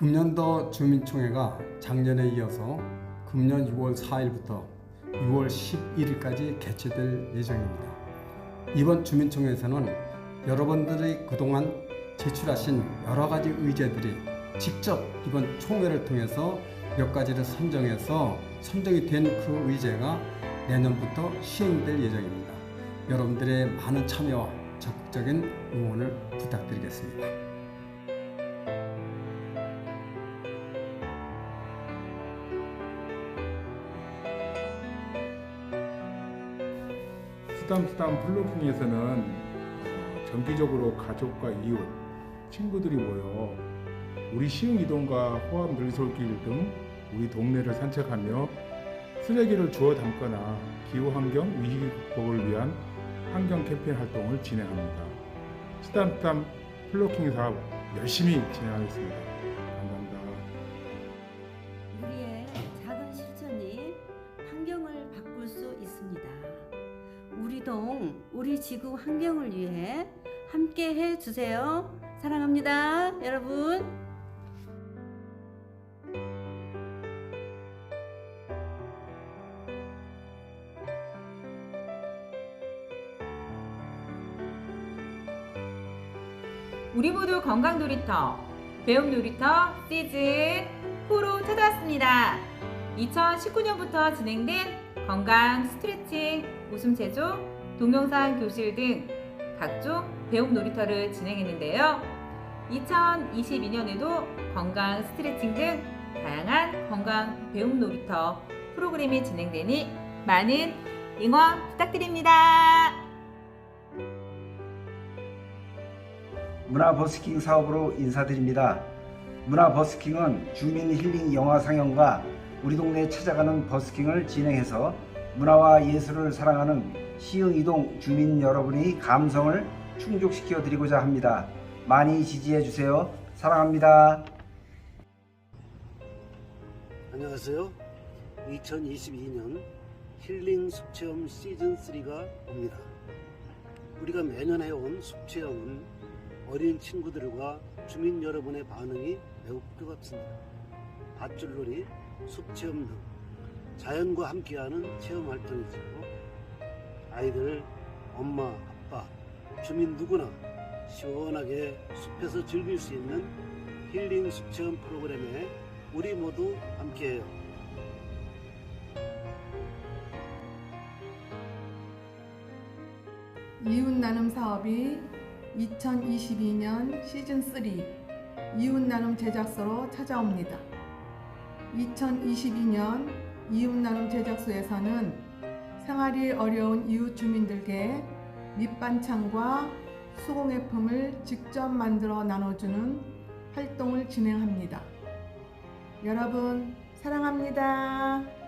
금년도 주민총회가 작년에 이어서 금년 6월 4일부터 6월 11일까지 개최될 예정입니다. 이번 주민총회에서는 여러분들이 그동안 제출하신 여러 가지 의제들이 직접 이번 총회를 통해서 몇 가지를 선정해서 선정이 된 그 의제가 내년부터 시행될 예정입니다. 여러분들의 많은 참여와 적극적인 응원을 부탁드리겠습니다. 수담수담 플로킹에서는 어, 정기적으로 가족과 이웃, 친구들이 모여 우리 시흥 이동과 호암 늘솔길 등 우리 동네를 산책하며 쓰레기를 주워 담거나 기후 환경 위기 극복을 위한 환경 캠페인 활동을 진행합니다. 수담수담 플로킹 사업 열심히 진행하겠습니다. 우리 동, 우리 지구 환경을 위해 함께 해 주세요. 사랑합니다, 여러분. 우리 모두 건강 놀이터, 배움 놀이터 시즌 4로 찾아왔습니다. 2019년부터 진행된 건강 스트레칭, 웃음 체조, 동영상 교실 등 각종 배움 놀이터를 진행했는데요. 2022년에도 건강 스트레칭 등 다양한 건강 배움 놀이터 프로그램이 진행되니 많은 응원 부탁드립니다. 문화 버스킹 사업으로 인사드립니다. 문화 버스킹은 주민 힐링 영화 상영과 우리 동네에 찾아가는 버스킹을 진행해서 문화와 예술을 사랑하는 시흥 이동 주민 여러분의 감성을 충족시켜 드리고자 합니다. 많이 지지해 주세요. 사랑합니다. 안녕하세요. 2022년 힐링 숲체험 시즌 3가 옵니다. 우리가 매년 해온 숲체험은 어린 친구들과 주민 여러분의 반응이 매우 뜨겁습니다. 밧줄놀이, 숲체험 등 자연과 함께하는 체험 활동이죠. 아이들, 엄마, 아빠, 주민 누구나 시원하게 숲에서 즐길 수 있는 힐링 숲 체험 프로그램에 우리 모두 함께해요. 이웃 나눔 사업이 2022년 시즌 3 이웃 나눔 제작소로 찾아옵니다. 2022년 이웃 나눔 제작소에서는 생활이 어려운 이웃 주민들께 밑반찬과 수공예품을 직접 만들어 나눠주는 활동을 진행합니다. 여러분 사랑합니다.